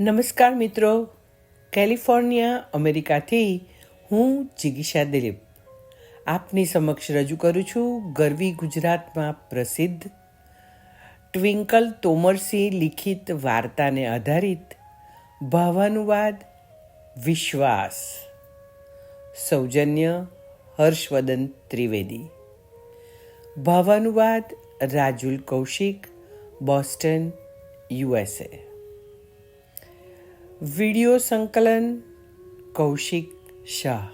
નમસ્કાર મિત્રો. કેલિફોર્નિયા, અમેરિકાથી હું જિગીશા દિલીપ. આપની સમક્ષ રજૂ કરું છું ગરવી ગુજરાતમાં પ્રસિદ્ધ ટ્વિંકલ તોમરસિંહ લિખિત વાર્તાને આધારિત ભાવાનુવાદ, વિશ્વાસ. સૌજન્ય હર્ષવદન ત્રિવેદી. ભાવાનુવાદ Rajul Kaushik, Boston USA video સંકલન કૌશિક શાહ.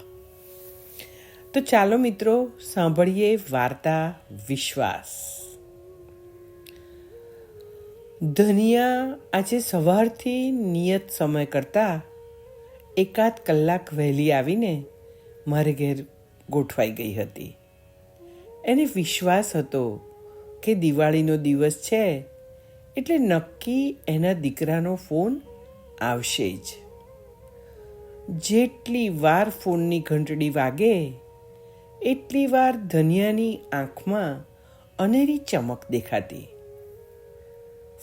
તો ચાલો મિત્રો, સાંભળીએ વાર્તા વિશ્વાસ. ધનિયા આજે સવારથી નિયત સમય કરતાં એકાદ કલાક વહેલી આવીને મારે ઘેર ગોઠવાઈ ગઈ હતી. એને વિશ્વાસ હતો કે દિવાળીનો દિવસ છે એટલે નક્કી એના દીકરાનો ફોન આવશે જ. જેટલી વાર ફોનની ઘંટડી વાગે, એટલી વાર ધનિયાની આંખમાં અનેરી ચમક દેખાતી.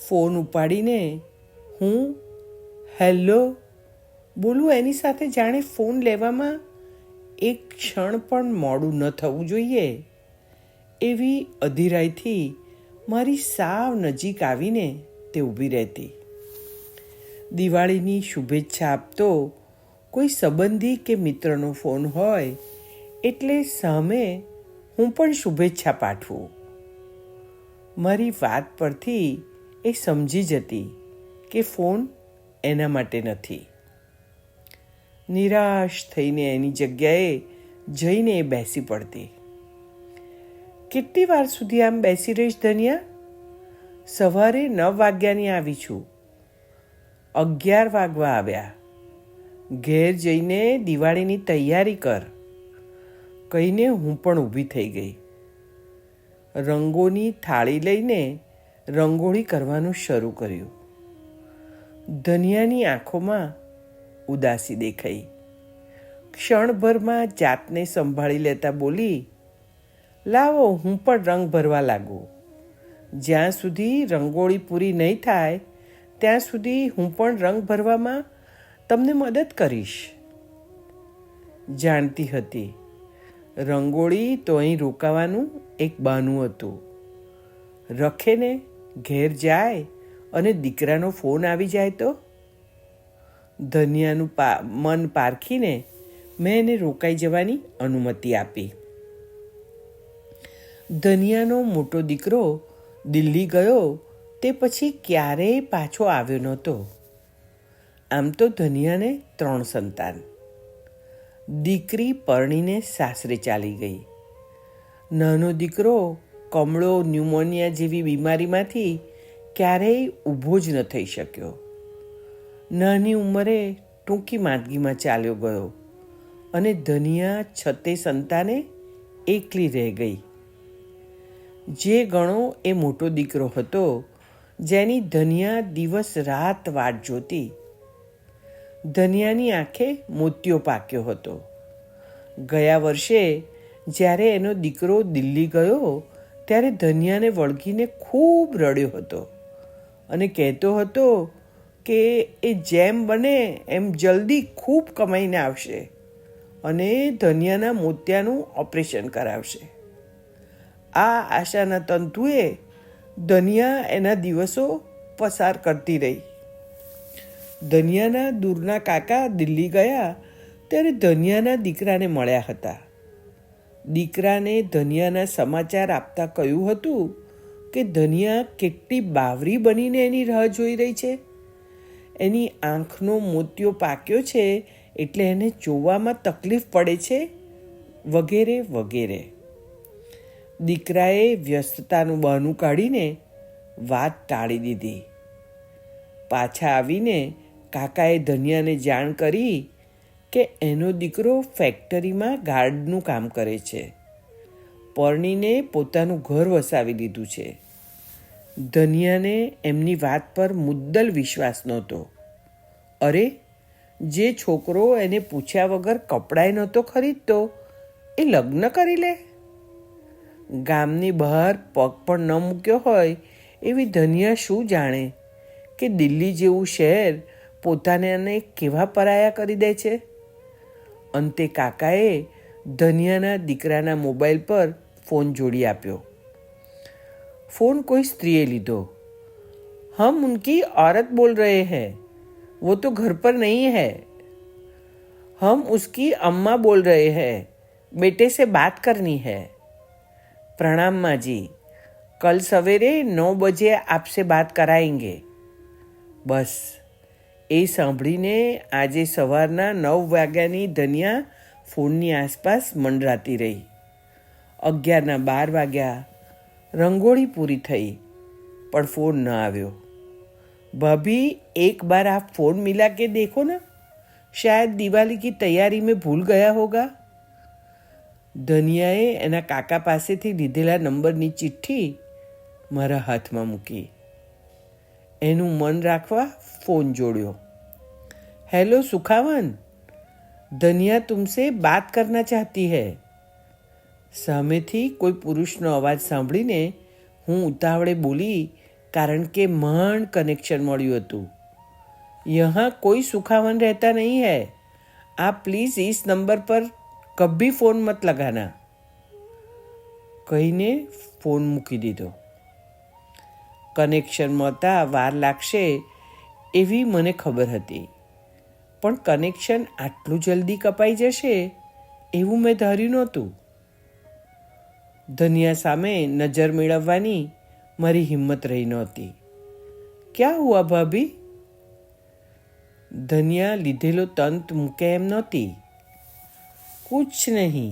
ફોન ઉપાડીને હું, હેલો, બોલું એની સાથે જાણે ફોન લેવામાં એક ક્ષણ પણ મોડું ન થવું જોઈએ. એવી અધિરાઈથી મારી સાવ નજીક આવીને તે ઊભી રહેતી. દિવાળીની શુભેચ્છા આપતો કોઈ સંબંધી કે મિત્રનો ફોન હોય એટલે સામે હું પણ શુભેચ્છા પાઠવું. મારી વાત પરથી એ સમજી જતી કે ફોન એના માટે નથી. નિરાશ થઈને એની જગ્યાએ જઈને એ બેસી પડતી. કેટલી વાર સુધી આમ બેસી રહીશ, ધનિયા? સવારે નવ વાગ્યાની આવી છું. અગિયાર વાગવા આવ્યા. ઘેર જઈને દિવાળીની તૈયારી કર. કહીને હું પણ ઊભી થઈ ગઈ. રંગોની થાળી લઈને રંગોળી કરવાનું શરૂ કર્યું. ધનિયાની આંખોમાં ઉદાસી દેખાઈ. ક્ષણભરમાં જાતને સંભાળી લેતા બોલી, લાવો, હું પણ રંગ ભરવા લાગુ. જ્યાં સુધી રંગોળી પૂરી નહીં થાય ત્યાં સુધી હું પણ રંગ ભરવામાં તમને મદદ કરીશ. જાણતી હતી. રંગોળી તો અહીં રોકાવાનું એક બહાનું હતું. રખેને ઘેર જાય અને દીકરાનો ફોન આવી જાય તો? ધનિયાનું પા, મન પારખીને મેં એને રોકાઈ જવાની અનુમતિ આપી. ધનિયાનો મોટો દીકરો દિલ્હી ગયો તે પછી ક્યારેય પાછો આવ્યો નહોતો. આમ તો ધનિયાને ત્રણ સંતાન. દીકરી પરણીને સાસરે ચાલી ગઈ. નાનો દીકરો કમળો ન્યુમોનિયા જેવી બીમારીમાંથી ક્યારેય ઊભો જ ન થઈ શક્યો. નાની ઉંમરે ટૂંકી માંદગીમાં ચાલ્યો ગયો અને ધનિયા છતે સંતાને એકલી રહી ગઈ. જે ગણો એ મોટો દીકરો હતો જેની ધનિયા દિવસ રાત વાટ જોતી. ધનિયાની આંખે મોતિયો પાક્યો હતો. ગયા વર્ષે જ્યારે એનો દીકરો દિલ્હી ગયો, ત્યારે ધનિયાને વળગીને ખૂબ રડ્યો હતો અને કહેતો હતો કે એ જેમ બને એમ જલ્દી ખૂબ કમાઈને આવશે અને ધનિયાના મોતિયાનું ઓપરેશન કરાવશે. આ આશાના તંતુએ ધનિયા એના દિવસો પસાર કરતી રહી. ધનિયાના દૂરના કાકા દિલ્હી ગયા ત્યારે ધનિયાના દીકરાને મળ્યા હતા. દીકરાને ધનિયાના સમાચાર આપતા કહ્યું હતું કે ધનિયા કેટલી બાવરી બનીને એની રાહ જોઈ રહી છે. એની આંખનો મોતિયો પાક્યો છે એટલે એને જોવામાં તકલીફ પડે છે વગેરે વગેરે. દીકરાએ વ્યસ્તતાનું બહાનું કાઢીને વાત ટાળી દીધી. પાછા આવીને કાકાએ ધનિયાને જાણ કરી કે એનો દીકરો ફેક્ટરીમાં ગાર્ડનું કામ કરે છે. પરણીને પોતાનું ઘર વસાવી દીધું છે. ધનિયાને એમની વાત પર મુદ્દલ વિશ્વાસ નહોતો. અરે, જે છોકરો એને પૂછ્યા વગર કપડાય નહોતો ખરીદતો, એ લગ્ન કરી લે. ગામની બહાર પગ પણ ન મૂક્યો હોય એવી ધનિયા શું જાણે કે દિલ્હી જેવું શહેર પોતાને કેવા પરાયા કરી દે છે અંતે કાકાએ ધનિયાના દીકરાના મોબાઈલ પર ફોન જોડી આપ્યો फोन कोई स्त्रीए લીધો हम उनकी औरत बोल रहे हैं वो तो घर पर नहीं है हम उसकी अम्मा बोल रहे हैं बेटे से बात करनी है प्रणाम माँ जी कल सवेरे नौ बजे आपसे बात कराएंगे બસ એ સાંભળીને આજે સવારના નવ વાગ્યાની ધનિયા ફોનની આસપાસ મંડરાતી રહી અગિયારના બાર વાગ્યા રંગોળી પૂરી થઈ પણ ફોન ન આવ્યો ભાભી एक बार आप फोन मिला के देखो ना शायद दिवाली की तैयारी में भूल गया होगा ધનિયાએ એના કાકા પાસેથી લીધેલા નંબરની ચિઠ્ઠી મારા હાથમાં મૂકી. એનું મન રાખવા ફોન જોડ્યો. હેલો સુખાવન ધનિયા તુમસે બાત કરના ચાહતી હૈ? સામેથી કોઈ પુરુષનો અવાજ સાંભળીને હું ઉતાવળે બોલી, કારણ કે મન કનેક્શન મળ્યું હતું. યહાં કોઈ સુખાવન રહેતા નહીં હૈ. આ પ્લીઝ ઇસ નંબર પર કભી ફોન મત લગાના? કહીને ફોન મૂકી દીધો. કનેક્શન મળતા વાર લાગશે એવી મને ખબર હતી. પણ કનેક્શન આટલું જલ્દી કપાઈ જશે એવું મેં ધાર્યું નહોતું. ધનિયા સામે નજર મેળવવાની મારી હિંમત રહી નહોતી. ક્યાં હુઆ ભાભી? ધનિયા લીધેલો તંત મૂકે એમ નહોતી. कुछ नहीं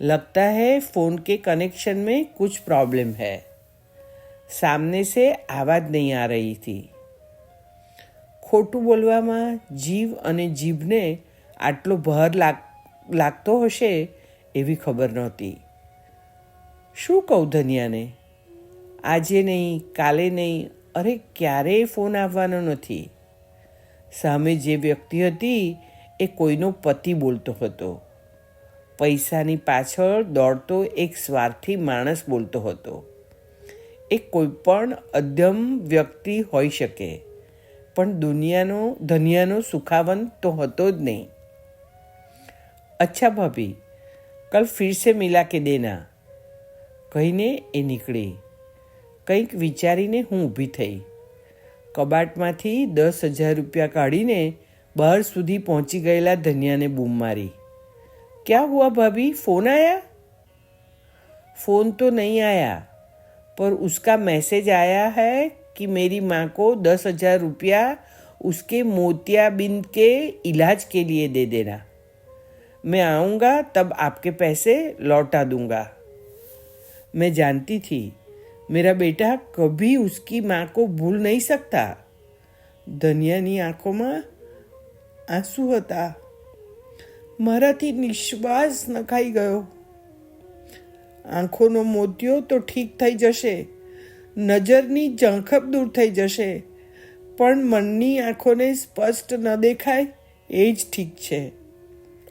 लगता है फ़ोन के कनेक्शन में कुछ प्रॉब्लम है सामने से आवाज़ नहीं आ रही थी ખોટું બોલવામાં જીવ અને જીભને આટલો ભાર લાગ લાગતો હશે એવી ખબર નહોતી શું કહું ધનિયાને આજે નહીં કાલે નહીં અરે ક્યારેય ફોન આવવાનો નથી સામે જે વ્યક્તિ હતી એ કોઈનો પતિ બોલતો હતો પૈસાની પાછળ દોડતો એક સ્વાર્થી માણસ બોલતો હતો. એ કોઈ પણ અધ્યમ વ્યક્તિ હોઈ શકે, પણ દુનિયાનો, ધનિયાનો સુખાવન તો હતો જ નહીં. અચ્છા ભાભી, કલ ફિરસે મિલા કે દેના? કહીને એ નીકળી. કંઈક વિચારીને હું ઊભી થઈ. કબાટમાંથી દસ હજાર રૂપિયા કાઢીને બહાર સુધી પહોંચી ગયેલા ધનિયાને બૂમ મારી. क्या हुआ भाभी फोन आया फोन तो नहीं आया पर उसका मैसेज आया है कि मेरी माँ को दस हजार रुपया उसके मोतियाबिंद के इलाज के लिए दे देना मैं आऊँगा तब आपके पैसे लौटा दूंगा मैं जानती थी मेरा बेटा कभी उसकी माँ को भूल नहीं सकता ધનિયાની આંખોમાં આંસુ હતા મારાથી નિશ્વાસ નખાઈ ગયો. આંખોનો મોતિયો તો ઠીક થઈ જશે. નજરની ઝાંખપ દૂર થઈ જશે. પણ મનની આંખોને સ્પષ્ટ ન દેખાય, એ જ ઠીક છે.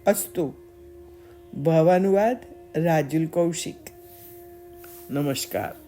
અસ્તુ. ભાવાનુવાદ રાજુલ કૌશિક. નમસ્કાર.